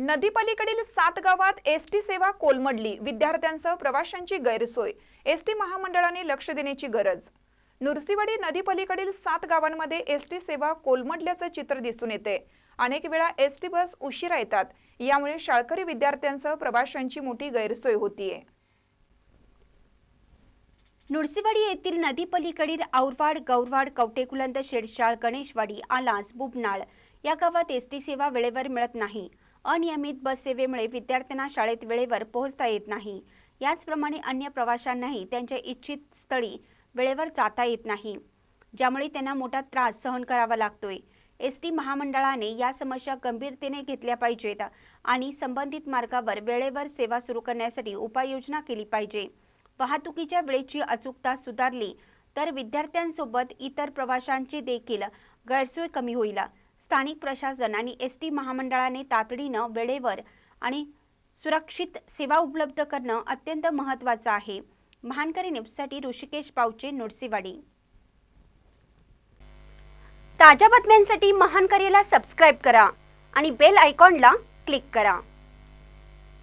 नदीपलीकडील सात गावात S T सेवा कोलमडली. विद्यार्थ्यांसह प्रवाशांची गैरसोय. एस टी महामंडळाने लक्ष देण्याची गरज. नुरसीवाडी नदीपलीकडील सात गावांमध्ये एस टी सेवा कोलमडल्याचं चित्र दिसून येते. अनेक वेळा एस टी बस उशिरा येतात. यामुळे शाळकरी विद्यार्थ्यांसह प्रवाशांची मोठी गैरसोय होतीये. नुळसीवाडी येथील नदीपलीकडील औरवाड गौरवाड कवटेकुलंद शेडशाळ गणेशवाडी आलास बुबनाळ या गावात एस टी सेवा वेळेवर मिळत नाही. अनियमित बस सेवेमुळे विद्यार्थ्यांना शाळेत वेळेवर पोहोचता येत नाही. याचप्रमाणे अन्य प्रवाशांनाही त्यांच्या इच्छित स्थळी वेळेवर जाता येत नाही. ज्यामुळे त्यांना मोठा त्रास सहन करावा लागतोय. एस टी महामंडळाने या समस्या गंभीरतेने घेतल्या पाहिजेत आणि संबंधित मार्गावर वेळेवर सेवा सुरू करण्यासाठी उपाययोजना केली पाहिजे. वाहतुकीच्या वेळेची अचूकता सुधारली तर विद्यार्थ्यांसोबत इतर प्रवाशांची देखील गैरसोय कमी होईल. स्थानिक प्रशासन आणि एस टी महामंडळाने तातडीनं वेळेवर आणि सुरक्षित सेवा उपलब्ध करणं अत्यंत महत्त्वाचं आहे. महानकरी न्यूजसाठी ऋषिकेश पावचे नुडसीवाडी. ताज्या बातम्यांसाठी महानकरीला सबस्क्राईब करा आणि बेल आयकॉनला क्लिक करा.